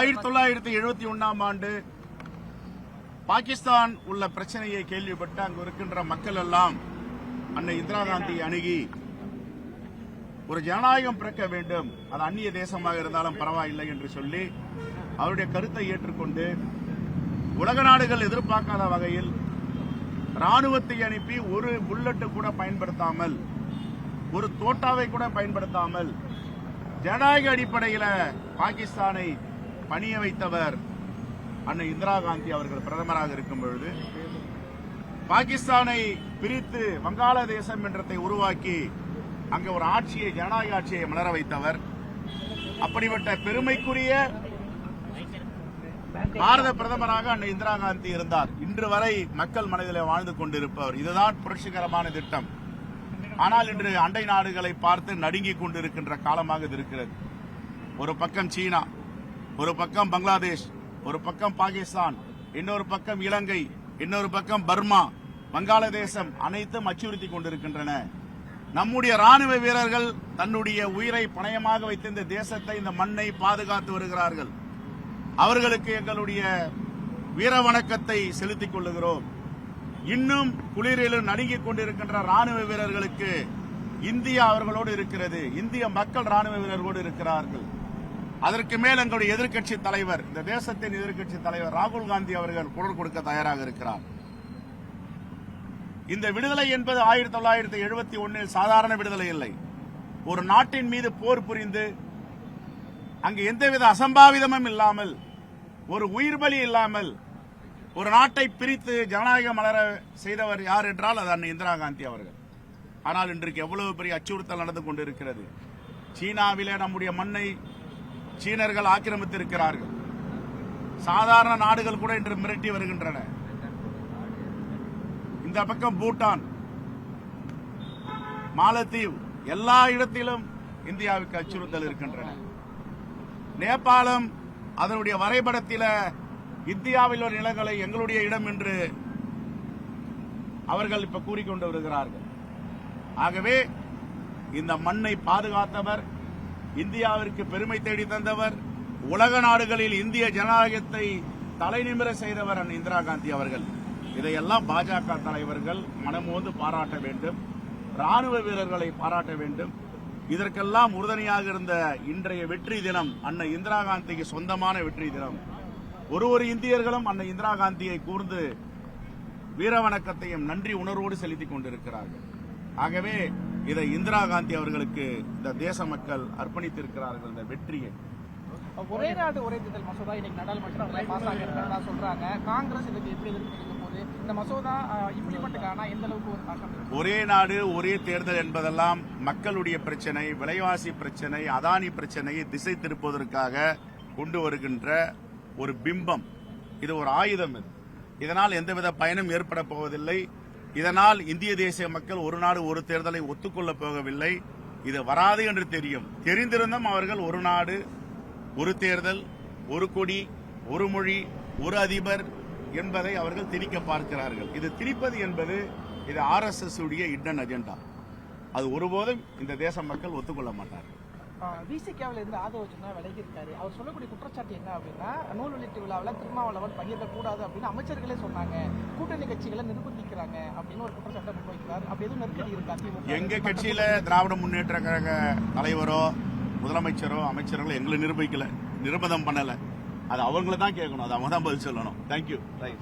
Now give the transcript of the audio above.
ஆயிரத்தி தொள்ளாயிரத்தி எழுபத்தி ஒன்னாம் ஆண்டு பாகிஸ்தான் உள்ள பிரச்சனையை கேள்விப்பட்டு அங்கு இருக்கின்ற மக்கள் எல்லாம் அன்னை இந்திரா காந்தி அணுகி ஒரு ஜனநாயகம் பிறக்க வேண்டும். அது அந்நிய தேசமாக இருந்தாலும் பரவாயில்லை என்று சொல்லி அவருடைய கருத்தை ஏற்றுக்கொண்டு உலக நாடுகள் எதிர்பார்க்காத வகையில் ராணுவத்தை அனுப்பி ஒரு புல்லட்டு கூட பயன்படுத்தாமல் ஒரு தோட்டாவை கூட பயன்படுத்தாமல் ஜனநாயக அடிப்படையில் பாகிஸ்தானை பணிய வைத்தவர் அன்னை இந்திரா காந்தி அவர்கள் பிரதமராக இருக்கும் பொழுது பாகிஸ்தானை பிரித்து வங்காளதேசம் என்றத்தை உருவாக்கி அங்கே ஒரு ஆட்சியை ஜனநாயக ஆட்சியை மலர வைத்தவர். அப்படிப்பட்ட பெருமைக்குரிய பாரத பிரதமராக அன்னை இந்திரா காந்தி இருந்தார். இன்று வரை மக்கள் மனதில் வாழ்ந்து கொண்டிருப்பவர். இதுதான் புரட்சிகரமான திட்டம். ஆனால் இன்று அண்டை நாடுகளை பார்த்து நடுங்கிக் கொண்டிருக்கின்ற காலமாக இது இருக்கிறது. ஒரு பக்கம் சீனா ஒரு பக்கம் பங்களாதேஷ் ஒரு பக்கம் பாகிஸ்தான் இன்னொரு பக்கம் இலங்கை இன்னொரு பக்கம் பர்மா. வங்காளதேசம் அனைத்தும் அச்சுறுத்தி கொண்டிருக்கின்றன. நம்முடைய ராணுவ வீரர்கள் தன்னுடைய உயிரை பணயமாக வைத்து இந்த தேசத்தை இந்த மண்ணை பாதுகாத்து வருகிறார்கள். அவர்களுக்கு எங்களுடைய வீர வணக்கத்தை செலுத்திக் கொள்ளுகிறோம். இன்னும் குளிரிலும் நடுங்கிக் கொண்டிருக்கின்ற ராணுவ வீரர்களுக்கு இந்தியா அவர்களோடு இருக்கிறது. இந்திய மக்கள் ராணுவ வீரர்களோடு இருக்கிறார்கள். அதற்கு மேல் எங்களுடைய எதிர்க்கட்சி தலைவர் இந்த தேசத்தின் எதிர்க்கட்சி தலைவர் ராகுல் காந்தி அவர்கள் குரல் கொடுக்க தயாராக இருக்கிறார். இந்த விடுதலை என்பது ஆயிரத்தி தொள்ளாயிரத்தி எழுபத்தி ஒன்னில் சாதாரண விடுதலை இல்லை. ஒரு நாட்டின் மீது போர் புரிந்து அங்கு எந்தவித அசம்பாவிதமும் இல்லாமல் ஒரு உயிர் பலி இல்லாமல் ஒரு நாட்டை பிரித்து ஜனநாயகம் மலர செய்தவர் யார் என்றால் அது அன்னை இந்திரா காந்தி அவர்கள். ஆனால் இன்றைக்கு எவ்வளவு பெரிய அச்சுறுத்தல் நடந்து கொண்டிருக்கிறது. சீனாவிலே நம்முடைய மண்ணை சீனர்கள் ஆக்கிரமித்திருக்கிறார்கள். சாதாரண நாடுகள் கூட இன்று மிரட்டி வருகின்றன. இந்த பக்கம் பூட்டான் மாலத்தீவு எல்லா இடத்திலும் இந்தியாவுக்கு அச்சுறுத்தல் இருக்கின்றன. நேபாளம் அதனுடைய வரைபடத்தில் இந்தியாவில் உள்ள நிலங்களை எங்களுடைய இடம் என்று அவர்கள் இப்ப கூறிக்கொண்டு வருகிறார்கள். ஆகவே இந்த மண்ணை பாதுகாத்தவர் இந்தியாவிற்கு பெருமை தேடி தந்தவர் உலக நாடுகளில் இந்திய ஜனநாயகத்தை தலைநிமிர செய்தவர் அண்ணன் இந்திரா காந்தி அவர்கள். இதையெல்லாம் பாஜக தலைவர்கள் மனமோந்து பாராட்ட வேண்டும் ராணுவ வீரர்களை பாராட்ட வேண்டும். இதற்கெல்லாம் உறுதுணையாக இருந்த இன்றைய வெற்றி தினம் அன்னை இந்திரா காந்திக்கு சொந்தமான வெற்றி தினம். ஒரு ஒரு இந்தியர்களும் அன்னை இந்திரா காந்தியை கூர்ந்து வீரவணக்கத்தையும் நன்றி உணர்வோடு செலுத்திக் கொண்டிருக்கிறார்கள். ஆகவே இதை இந்திரா காந்தி அவர்களுக்கு இந்த தேச மக்கள் அர்ப்பணித்திருக்கிறார்கள் இந்த வெற்றியை. ஒரே நாடு ஒரே தேர்தல் மசோதா. இன்னைக்கு நாடாளுமன்றத்தில் பாஸ் ஆகிருக்கிறதா சொல்றாங்க. காங்கிரஸ் இதுக்கு எப்படி எதிர்ப்பு போது இந்த மசோதா இம்ப்ளிமெண்ட்டுக்கான எந்த அளவுக்கு ஒரு தாக்கம்? ஒரே நாடு ஒரே தேர்தல் என்பதெல்லாம் மக்களுடைய பிரச்சனை விலைவாசி பிரச்சனை அதானி பிரச்சனையை திசை திருப்புவதற்காக கொண்டு வருகின்ற ஒரு பிம்பம். இது ஒரு ஆயுதம் இது. இதனால் எந்தவித பயனும் ஏற்பட போவதில்லை. இதனால் இந்திய தேசிய மக்கள் ஒரு நாடு ஒரு தேர்தலை ஒத்துக்கொள்ளப் போகவில்லை. இது வராது என்று தெரியும். தெரிந்திருந்தும் அவர்கள் ஒரு நாடு ஒரு தேர்தல் ஒரு கொடி ஒரு மொழி ஒரு அதிபர் என்பதை அவர்கள் திணிக்க பார்க்கிறார்கள். இது திணிப்பது என்பது இது ஆர்எஸ்எஸ் உடைய இடன் அஜெண்டா. அது ஒருபோதும் இந்த தேச மக்கள் ஒத்துக்கொள்ள மாட்டார்கள். விசிகாவில் இருந்து ஆதரவு சொன்னா விலகி இருக்காரு அவர் சொல்லக்கூடிய குற்றச்சாட்டு என்ன அப்படின்னா நூல் வெளியீட்டு விழாவில் திருமாவளவன் பங்கேற்க கூடாது அப்படின்னு அமைச்சர்களே சொன்னாங்க. கூட்டணி கட்சிகளை நிர்பந்திக்கிறாங்க அப்படின்னு ஒரு குற்றச்சாட்டை முன்வைக்கிறார் அப்படி எதுவும் நெருக்கடி இருக்கா? எங்க கட்சியில திராவிட முன்னேற்ற கழக தலைவரோ முதலமைச்சரோ அமைச்சர்களோ எங்களை நிரூபிக்கல நிர்பந்தம் பண்ணல. அது அவங்கள தான் கேட்கணும். அது அவங்க தான் பதில் சொல்லணும். Thank you right